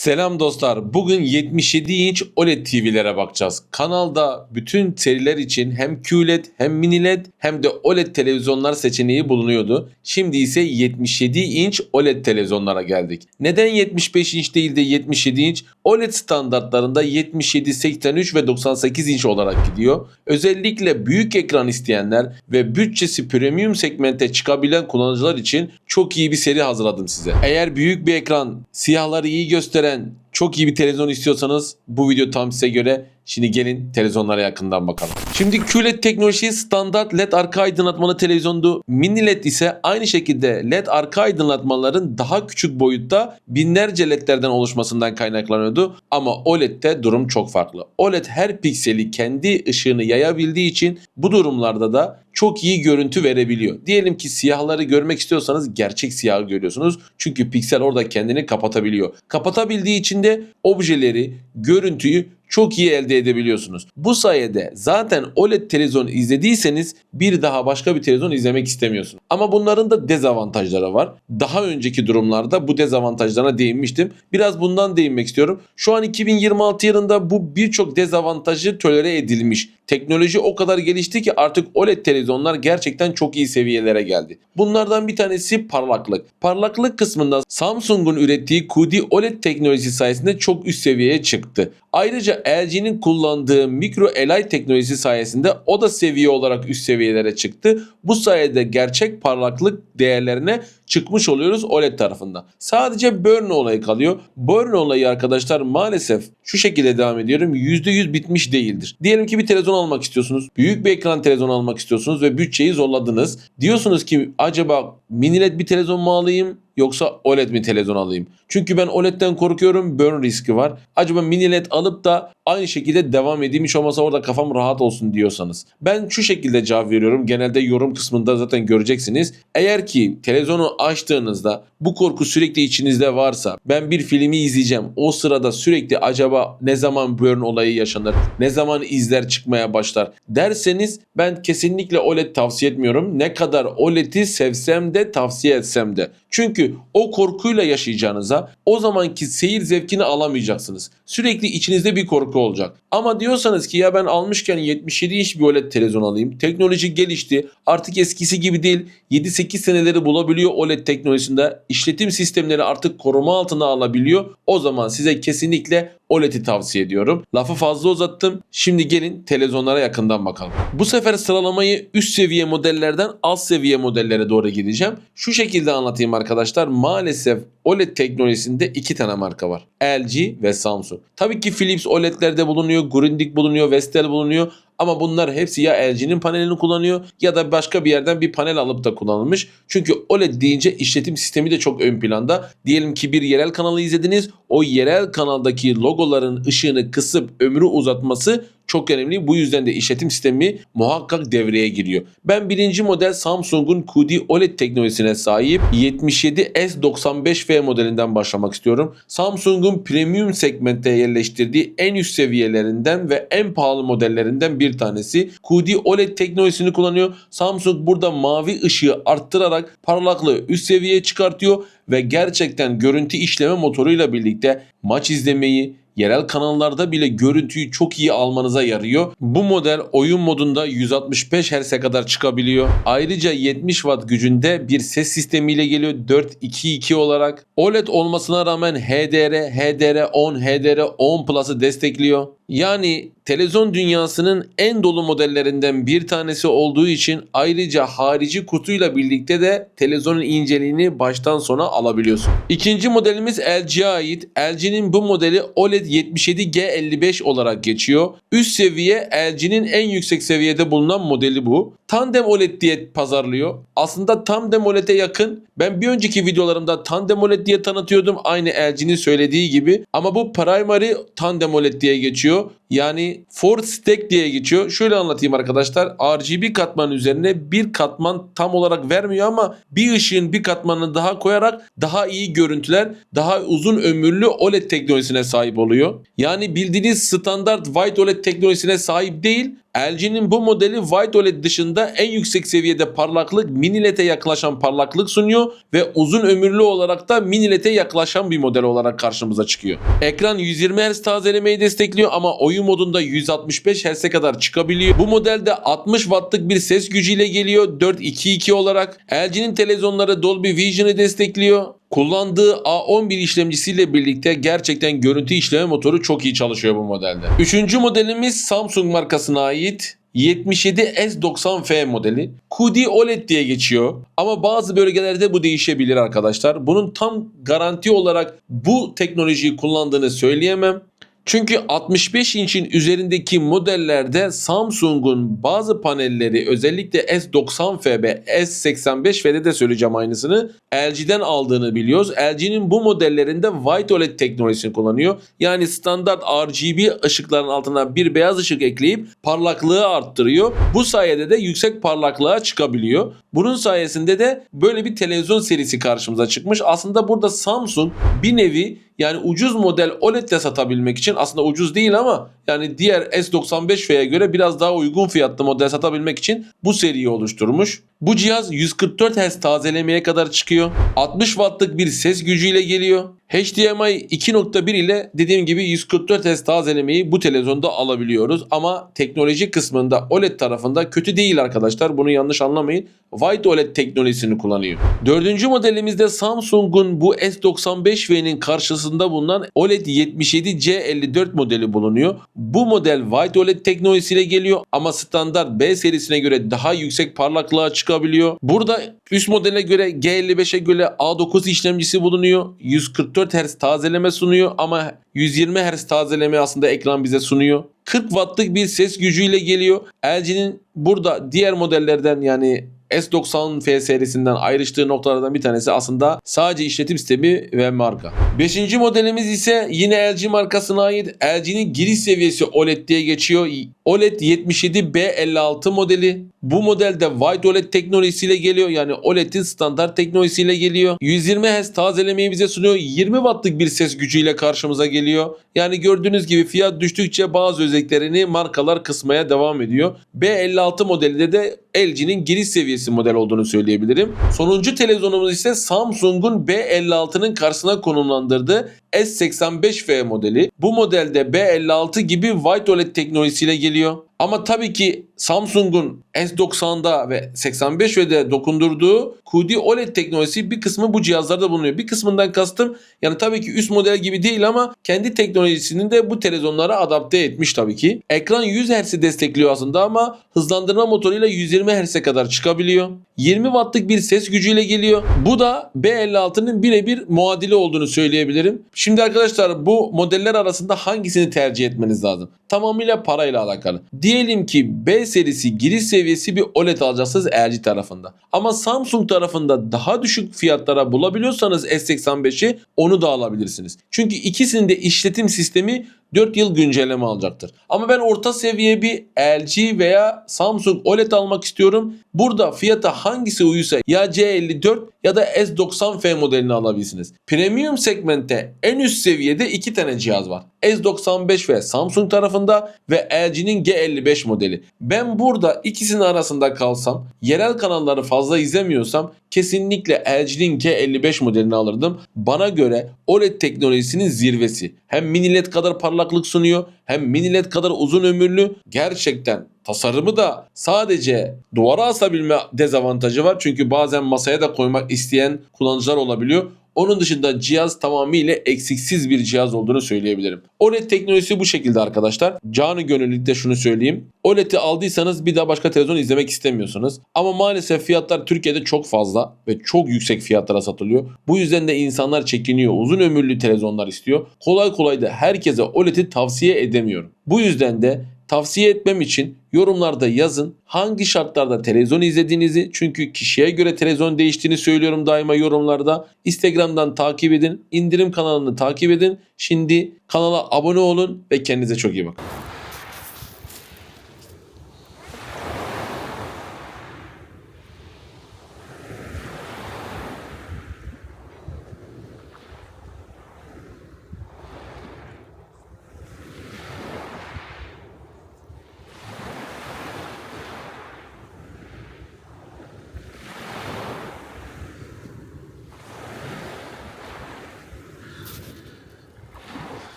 Selam dostlar. Bugün 77 inç OLED TV'lere bakacağız. Kanalda bütün seriler için hem QLED hem mini LED hem de OLED televizyonlar seçeneği bulunuyordu. Şimdi ise 77 inç OLED televizyonlara geldik. Neden 75 inç değil de 77 inç? OLED standartlarında 77, 83 ve 98 inç olarak gidiyor. Özellikle büyük ekran isteyenler ve bütçesi premium segmente çıkabilen kullanıcılar için çok iyi bir seri hazırladım size. Eğer büyük bir ekran, siyahları iyi gösteren Then. Çok iyi bir televizyon istiyorsanız bu video tam size göre. Şimdi gelin televizyonlara yakından bakalım. Şimdi QLED teknolojisi standart LED arka aydınlatmalı televizyondu. Mini LED ise aynı şekilde LED arka aydınlatmaların daha küçük boyutta binlerce LED'lerden oluşmasından kaynaklanıyordu. Ama OLED'de durum çok farklı. OLED her pikseli kendi ışığını yayabildiği için bu durumlarda da çok iyi görüntü verebiliyor. Diyelim ki siyahları görmek istiyorsanız gerçek siyahı görüyorsunuz. Çünkü piksel orada kendini kapatabiliyor. Kapatabildiği için de objeleri, görüntüyü çok iyi elde edebiliyorsunuz. Bu sayede zaten OLED televizyon izlediyseniz bir daha başka bir televizyon izlemek istemiyorsunuz. Ama bunların da dezavantajları var. Daha önceki durumlarda bu dezavantajlarına değinmiştim. Biraz bundan değinmek istiyorum. Şu an 2026 yılında bu birçok dezavantajı tolere edilmiş. Teknoloji o kadar gelişti ki artık OLED televizyonlar gerçekten çok iyi seviyelere geldi. Bunlardan bir tanesi parlaklık. Parlaklık kısmında Samsung'un ürettiği QD OLED teknolojisi sayesinde çok üst seviyeye çıktı. Ayrıca LG'nin kullandığı mikro LI teknolojisi sayesinde o da seviye olarak üst seviyelere çıktı. Bu sayede gerçek parlaklık değerlerine çıkmış oluyoruz OLED tarafında. Sadece burn olayı kalıyor. Burn olayı arkadaşlar maalesef şu şekilde devam ediyorum. %100 bitmiş değildir. Diyelim ki bir televizyon almak istiyorsunuz. Büyük bir ekran televizyon almak istiyorsunuz ve bütçeyi zorladınız. Diyorsunuz ki acaba mini LED bir televizyon mu alayım yoksa OLED mi televizyon alayım? Çünkü ben OLED'den korkuyorum. Burn riski var. Acaba mini LED alıp da aynı şekilde devam edeyim hiç olmasa orada kafam rahat olsun diyorsanız. Ben şu şekilde cevap veriyorum. Genelde yorum kısmında zaten göreceksiniz. Eğer ki televizyonu açtığınızda bu korku sürekli içinizde varsa ben bir filmi izleyeceğim. O sırada sürekli acaba ne zaman burn olayı yaşanır? Ne zaman izler çıkmaya başlar? Derseniz ben kesinlikle OLED tavsiye etmiyorum. Ne kadar OLED'i sevsem de tavsiye etsem de. Çünkü o korkuyla yaşayacağınıza o zamanki seyir zevkini alamayacaksınız. Sürekli içinizde bir korku olacak. Ama diyorsanız ki ya ben almışken 77 inç bir OLED televizyon alayım. Teknoloji gelişti. Artık eskisi gibi değil. 7-8 seneleri bulabiliyor OLED teknolojisinde. İşletim sistemleri artık koruma altına alabiliyor. O zaman size kesinlikle OLED'i tavsiye ediyorum. Lafı fazla uzattım. Şimdi gelin televizyonlara yakından bakalım. Bu sefer sıralamayı üst seviye modellerden alt seviye modellere doğru gideceğim. Şu şekilde anlatayım arkadaşlar. Maalesef OLED teknolojisinde iki tane marka var. LG ve Samsung. Tabii ki Philips OLED'lerde bulunuyor, Grundig bulunuyor, Vestel bulunuyor. Ama bunlar hepsi ya LG'nin panelini kullanıyor ya da başka bir yerden bir panel alıp da kullanılmış. Çünkü OLED deyince işletim sistemi de çok ön planda. Diyelim ki bir yerel kanalı izlediniz. O yerel kanaldaki logoların ışığını kısıp ömrü uzatması çok önemli. Bu yüzden de işletim sistemi muhakkak devreye giriyor. Ben birinci model Samsung'un QD OLED teknolojisine sahip 77S95F modelinden başlamak istiyorum. Samsung'un premium segmentte yerleştirdiği en üst seviyelerinden ve en pahalı modellerinden bir tanesi. QD OLED teknolojisini kullanıyor. Samsung burada mavi ışığı arttırarak parlaklığı üst seviyeye çıkartıyor ve gerçekten görüntü işleme motoruyla birlikte maç izlemeyi, yerel kanallarda bile görüntüyü çok iyi almanıza yarıyor. Bu model oyun modunda 165 Hz'e kadar çıkabiliyor. Ayrıca 70 Watt gücünde bir ses sistemiyle geliyor 422 olarak. OLED olmasına rağmen HDR, HDR10, HDR10 Plus'ı destekliyor. Yani televizyon dünyasının en dolu modellerinden bir tanesi olduğu için ayrıca harici kutuyla birlikte de televizyonun inceliğini baştan sona alabiliyorsun. İkinci modelimiz LG'ye ait. LG'nin bu modeli OLED 77G55 olarak geçiyor. Üst seviye LG'nin en yüksek seviyede bulunan modeli bu. Tandem OLED diye pazarlıyor. Aslında Tandem OLED'e yakın. Ben bir önceki videolarımda Tandem OLED diye tanıtıyordum. Aynı LG'nin söylediği gibi. Ama bu Primary Tandem OLED diye geçiyor. Yani Ford Stack diye geçiyor. Şöyle anlatayım arkadaşlar. RGB katmanın üzerine bir katman tam olarak vermiyor ama bir ışığın bir katmanını daha koyarak daha iyi görüntüler, daha uzun ömürlü OLED teknolojisine sahip oluyor. Yani bildiğiniz standart White OLED teknolojisine sahip değil. LG'nin bu modeli White OLED dışında en yüksek seviyede parlaklık, mini LED'e yaklaşan parlaklık sunuyor ve uzun ömürlü olarak da mini LED'e yaklaşan bir model olarak karşımıza çıkıyor. Ekran 120 Hz tazelemeyi destekliyor ama oyun modunda 165 Hz'e kadar çıkabiliyor. Bu modelde 60 Watt'lık bir ses gücüyle geliyor 422 olarak. LG'nin televizyonları Dolby Vision'ı destekliyor. Kullandığı A11 işlemcisiyle birlikte gerçekten görüntü işleme motoru çok iyi çalışıyor bu modelde. Üçüncü modelimiz Samsung markasına ait 77S90F modeli. QD OLED diye geçiyor ama bazı bölgelerde bu değişebilir arkadaşlar. Bunun tam garanti olarak bu teknolojiyi kullandığını söyleyemem. Çünkü 65 inçin üzerindeki modellerde Samsung'un bazı panelleri özellikle S90F ve S85F'de de söyleyeceğim aynısını LG'den aldığını biliyoruz. LG'nin bu modellerinde White OLED teknolojisini kullanıyor. Yani standart RGB ışıkların altına bir beyaz ışık ekleyip parlaklığı arttırıyor. Bu sayede de yüksek parlaklığa çıkabiliyor. Bunun sayesinde de böyle bir televizyon serisi karşımıza çıkmış. Aslında burada Samsung bir nevi yani ucuz model OLED de satabilmek için aslında ucuz değil ama yani diğer S95F'ye göre biraz daha uygun fiyatlı model satabilmek için bu seriyi oluşturmuş. Bu cihaz 144 Hz tazelemeye kadar çıkıyor. 60 Watt'lık bir ses gücüyle geliyor. HDMI 2.1 ile dediğim gibi 144 Hz tazelemeyi bu televizyonda alabiliyoruz. Ama teknoloji kısmında OLED tarafında kötü değil arkadaşlar. Bunu yanlış anlamayın. White OLED teknolojisini kullanıyor. Dördüncü modelimizde Samsung'un bu S95V'nin karşısında bulunan OLED 77C54 modeli bulunuyor. Bu model White OLED teknolojisiyle geliyor ama standart B serisine göre daha yüksek parlaklığa çıkabiliyor. Burada üst modele göre G55'e göre A9 işlemcisi bulunuyor. 144 Hz tazeleme sunuyor ama 120 Hz tazeleme aslında ekran bize sunuyor. 40 wattlık bir ses gücüyle geliyor. LG'nin burada diğer modellerden yani S90F serisinden ayrıştığı noktalardan bir tanesi aslında sadece işletim sistemi ve marka. Beşinci modelimiz ise yine LG markasına ait LG'nin giriş seviyesi OLED diye geçiyor. OLED 77B56 modeli. Bu modelde White OLED teknolojisiyle geliyor. Yani OLED'in standart teknolojisiyle geliyor. 120 Hz tazelemeyi bize sunuyor. 20 wattlık bir ses gücüyle karşımıza geliyor. Yani gördüğünüz gibi fiyat düştükçe bazı özelliklerini markalar kısmaya devam ediyor. B56 modelinde de LG'nin giriş seviyesi model olduğunu söyleyebilirim. Sonuncu televizyonumuz ise Samsung'un B56'nın karşısına konumlandırdığı S85F modeli. Bu modelde B56 gibi White OLED teknolojisiyle geliyor. Ama tabii ki Samsung'un S90'da ve 85F'de dokundurduğu QD OLED teknolojisi bir kısmı bu cihazlarda bulunuyor. Bir kısmından kastım yani tabii ki üst model gibi değil ama kendi teknolojisini de bu televizyonlara adapte etmiş tabii ki. Ekran 100 Hz'i destekliyor aslında ama hızlandırma motoruyla 120 Hz'e kadar çıkabiliyor. 20 wattlık bir ses gücüyle geliyor. Bu da B56'nın birebir muadili olduğunu söyleyebilirim. Şimdi arkadaşlar bu modeller arasında hangisini tercih etmeniz lazım? Tamamıyla parayla alakalı. Diyelim ki B serisi giriş seviyesi bir OLED alacaksınız LG tarafında. Ama Samsung tarafında daha düşük fiyatlara bulabiliyorsanız S85'i onu da alabilirsiniz. Çünkü ikisinin de işletim sistemi 4 yıl güncelleme alacaktır. Ama ben orta seviye bir LG veya Samsung OLED almak istiyorum. Burada fiyata hangisi uyuyorsa ya C54 ya da S90F modelini alabilirsiniz. Premium segmentte en üst seviyede iki tane cihaz var. S95 ve Samsung tarafında ve LG'nin G55 modeli. Ben burada ikisinin arasında kalsam, yerel kanalları fazla izlemiyorsam kesinlikle LG'nin G55 modelini alırdım. Bana göre OLED teknolojisinin zirvesi. Hem mini LED kadar parlaklık sunuyor hem mini LED kadar uzun ömürlü. Gerçekten tasarımı da sadece duvara asabilme dezavantajı var. Çünkü bazen masaya da koymak isteyen kullanıcılar olabiliyor. Onun dışında cihaz tamamıyla eksiksiz bir cihaz olduğunu söyleyebilirim. OLED teknolojisi bu şekilde arkadaşlar. Canı gönüllülükte şunu söyleyeyim. OLED'i aldıysanız bir daha başka televizyon izlemek istemiyorsunuz. Ama maalesef fiyatlar Türkiye'de çok fazla ve çok yüksek fiyatlara satılıyor. Bu yüzden de insanlar çekiniyor. Uzun ömürlü televizyonlar istiyor. Kolay kolay da herkese OLED'i tavsiye edemiyorum. Bu yüzden de tavsiye etmem için yorumlarda yazın hangi şartlarda televizyon izlediğinizi çünkü kişiye göre televizyon değiştiğini söylüyorum daima yorumlarda. Instagram'dan takip edin, indirim kanalını takip edin. Şimdi kanala abone olun ve kendinize çok iyi bakın.